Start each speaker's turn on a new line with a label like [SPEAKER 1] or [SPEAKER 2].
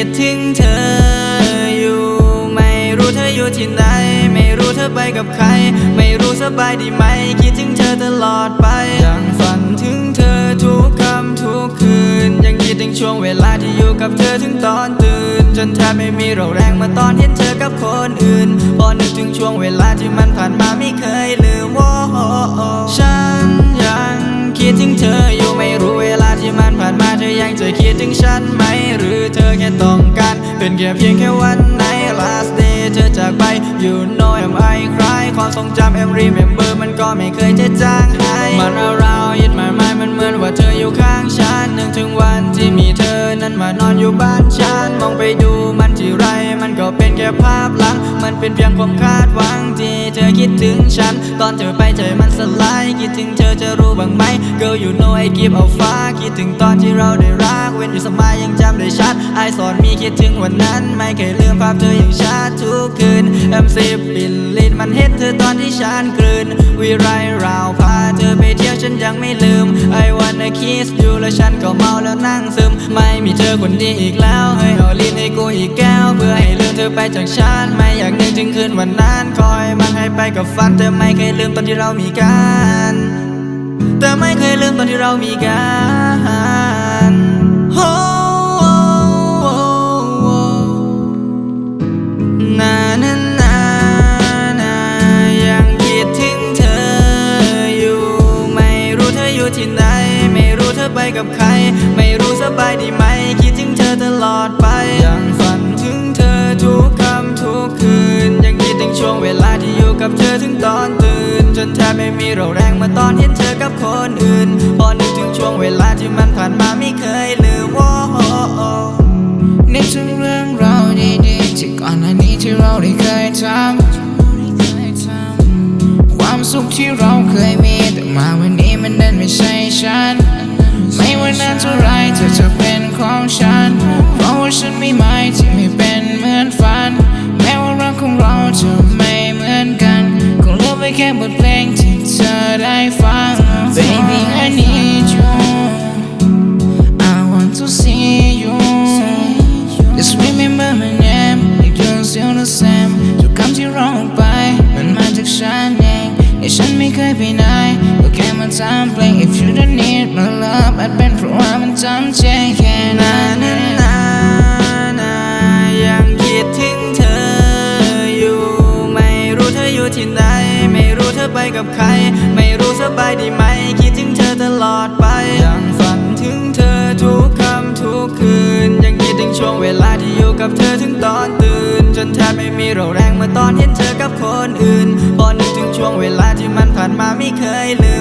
[SPEAKER 1] คิดถึงเธออยู่ ไม่รู้เธออยู่ที่ไหน ไม่รู้เธอไปกับใคร ไม่รู้สบายดีไหม คิดถึงเธอตลอดไป ยังฝันถึงเธอทุกคำทุกคืน ยังคิดถึงช่วงเวลาที่อยู่กับเธอถึงตอนตื่น จนแทบไม่มีเราแรงมาตอนเห็นเธอกับคนอื่นพอนึกถึงช่วงเวลาที่มันผ่านมาไม่เคยลืมว่าฉันยังคิดถึงเธอ ยังจะคิดถึงฉันไหม หรือเธอแค่ต้องการ เป็นแค่เพียงแค่วันไหน last day เธอจากไป you know am I cry ความทรงจำ em remember มันก็ไม่เคยจะจางหายมันราวๆยึดหมายมันเหมือนว่าเธออยู่ข้างฉันนึกถึงวันที่มีเธอนั้นมานอนอยู่บ้านฉันมองไปดูมันที่ไร มันก็เป็นแค่ภาพหลัง มันเป็นเพียงความคาดหวัง เธอคิดถึงฉัน ตอนเธอไปใจมันสลายคิดถึงเธอจะรู้บ้างไหม Girl you know I give a fuck คิดถึงตอนที่เราได้รักเว้นอยู่สมัยยังจำได้ชัดไอสอนมีคิดถึงวันนั้น ไม่เคยลืมภาพเธออย่างชัดทุกคืน M10 บินลินมันเห็นเธอตอนที่ฉันกลืนวิไรราวพาเธอไปเที่ยวฉันยังไม่ลืม I wanna kiss you แล้วฉันก็เมาแล้วนั่งซึม ไม่มีเธอคนดีอีกแล้วเฮ้ยเอาลิ้นให้กูอีกแก้วเพื่อให้ลืมเธ อไปจากฉันไม่อยากนึกถึงคืนวันนั้นคอยมันให้ไปกับฝันเธอไม่เคยลืมตอนที่เรามีกันแต่ไม่เคยลืมตอนที่เรามีกันโอ้โอ้โอ้นนานานายังคิดถึงเธออยู่ไม่รู้เธออยู่ที่ไหนไม่รู้เธอไปกับใคร ไม่รู้สบายดีไหม คิดถึงเธอตลอดไป กับเธอถึงตอนตื่น จนแทบไม่มีเรี่ยวแรงเมื่อตอนเห็นเธอกับคนอื่นพอนึกถึงช่วงเวลาที่มันผ่านมาไม่เคยลืมว่า
[SPEAKER 2] นึกถึงเรื่องราวดีๆที่ก่อนหน้านี้ที่เราได้เคยทำความสุขที่เราเคยมีแต่มาวันนี้มันนั้นไม่ใช่ฉัน ไม่ว่านานเท่าไรเธอจะเป็นของฉัน งเหลือไว้แค่บทเพลงที่เธอได้ฟัง Baby I need you I want to see you Just remember my name It don't still the same ทุกคำที่ร้องไปมันมาจากฉันเองแต่ฉันไม่เคยไปไหนก็แค่มาทำเพลง If you don't need my love อาจเป็นเกั
[SPEAKER 1] บใคร ไม่รู้สบายดีไหม คิดถึงเธอตลอดไป ยังฝันถึงเธอทุกค่ำทุกคืน ยังคิดถึงช่วงเวลาที่อยู่กับเธอถึงตอนตื่น จนแทบไม่มีเราแรงเมื่อตอนเห็นเธอกับคนอื่นพอนึกถึงช่วงเวลาที่มันผ่านมาไม่เคยลื